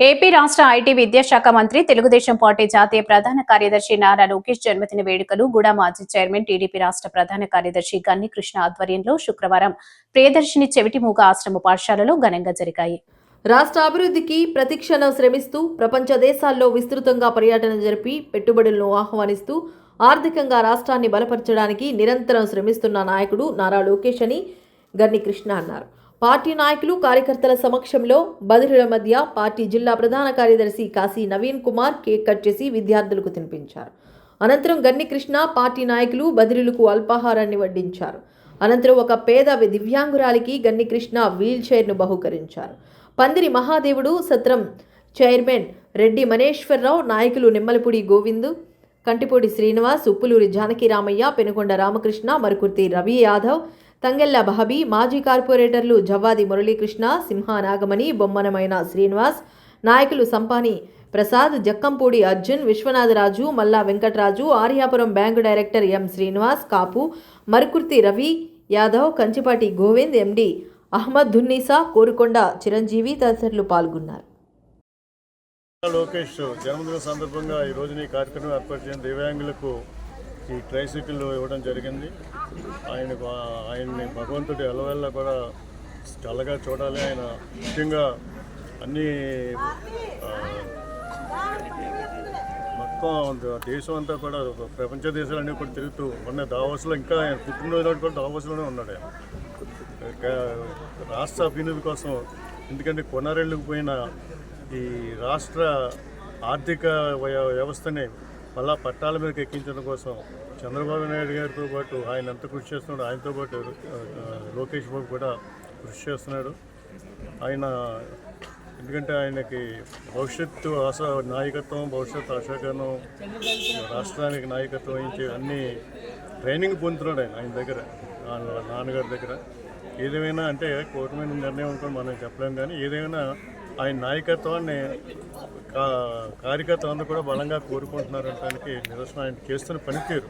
AP రాష్ట్ర IT విద్యాశాఖ మంత్రి తెలుగుదేశం పార్టీ జాతీయ ప్రధాన కార్యదర్శి నారా లోకేష్ జన్మదిన వేడుకలు గుడా మాజీ చైర్మన్ టీడీపీ రాష్ట్ర ప్రధాన కార్యదర్శి గన్ని కృష్ణ ఆధ్వర్యంలో శుక్రవారం ప్రియదర్శిని చెవిటిమూగ ఆశ్రమ పాఠశాలలో ఘనంగా జరిగాయి. రాష్ట్ర అభివృద్ధికి ప్రతిక్షణం శ్రమిస్తూ ప్రపంచ దేశాల్లో విస్తృతంగా పర్యటన జరిపి పెట్టుబడులను ఆహ్వానిస్తూ ఆర్థికంగా రాష్ట్రాన్ని బలపరచడానికి నిరంతరం శ్రమిస్తున్న నాయకుడు నారా లోకేష్ అని గన్ని కృష్ణ అన్నారు. పార్టీ నాయకులు కార్యకర్తల సమక్షంలో బదిలీల మధ్య పార్టీ జిల్లా ప్రధాన కార్యదర్శి కాశీ నవీన్ కుమార్ కేక్ కట్ చేసి విద్యార్థులకు తినిపించారు. అనంతరం గన్ని కృష్ణ పార్టీ నాయకులు బదిలీలకు అల్పాహారాన్ని వడ్డించారు. అనంతరం ఒక పేద దివ్యాంగురాలికి గన్ని కృష్ణ వీల్ చైర్ను బహుకరించారు. పందిరి మహాదేవుడు సత్రం చైర్మన్ రెడ్డి మనేశ్వరరావు నాయకులు నిమ్మలపూడి గోవిందు కంటిపూడి శ్రీనివాస్ ఉప్పులూరి జానకి రామయ్య పెనుకొండ రామకృష్ణ మరుకుర్తి రవి యాదవ్ తంగెల్ల బహబీ మాజీ కార్పొరేటర్లు జవ్వాది మురళీకృష్ణ సింహ నాగమణి బొమ్మనమైన శ్రీనివాస్ నాయకులు సంపాని Prasad Jakkampudi Arjun Vishwanatharaju Malla Venkataraju Aryapuram bank director M Srinivas Kapu Marukurthi Ravi Yadav Kanchipati Govind MD Ahmed Dunnisa Korukonda Chiranjeevi తదితరులు పాల్గొన్నారు. లోకేష్ జన్మదిన సందర్భంగా ఈ రోజున ఈ కార్యక్రమం ఏర్పాటు చేయడం దివ్యాంగులకు ఈ ట్రైసైకిల్ ఇవ్వడం జరిగింది. ఆయన ఆయన్ని భగవంతుడి అలవల్ల కూడా చల్లగా చూడాలి. ఆయన ముఖ్యంగా అన్ని మొత్తం దేశం అంతా కూడా ప్రపంచ దేశాలన్నీ కూడా తిరుగుతూ ఉన్న దావోస్లో ఇంకా ఆయన పుట్టినరోజు కూడా దావోస్లోనే ఉన్నాడు ఆయన. ఇంకా రాష్ట్ర అభివృద్ధి కోసం ఎందుకంటే కొనరెళ్ళిపోయిన ఈ రాష్ట్ర ఆర్థిక వ్యవస్థని మళ్ళా పట్టాల మీదకి ఎక్కించడం కోసం చంద్రబాబు నాయుడు గారితో పాటు ఆయన ఎంత కృషి చేస్తున్నాడు. ఆయనతో పాటు లోకేష్ బాబు కూడా కృషి చేస్తున్నాడు. ఆయన ఎందుకంటే ఆయనకి భవిష్యత్తు ఆశ నాయకత్వం భవిష్యత్తు ఆశాకరణం రాష్ట్రానికి నాయకత్వం వహించి అన్ని ట్రైనింగ్ పొందుతున్నాడు ఆయన ఆయన దగ్గర నాన్నగారి దగ్గర. ఏదేమైనా అంటే కోర్టు మీద నిర్ణయం ఉంటుంది మనం చెప్పలేం కానీ ఏదేమైనా ఆయన నాయకత్వాన్ని కా- కూడా బలంగా కోరుకుంటున్నారు అనడానికి నిదర్శనం ఆయన చేస్తున్న పనితీరు.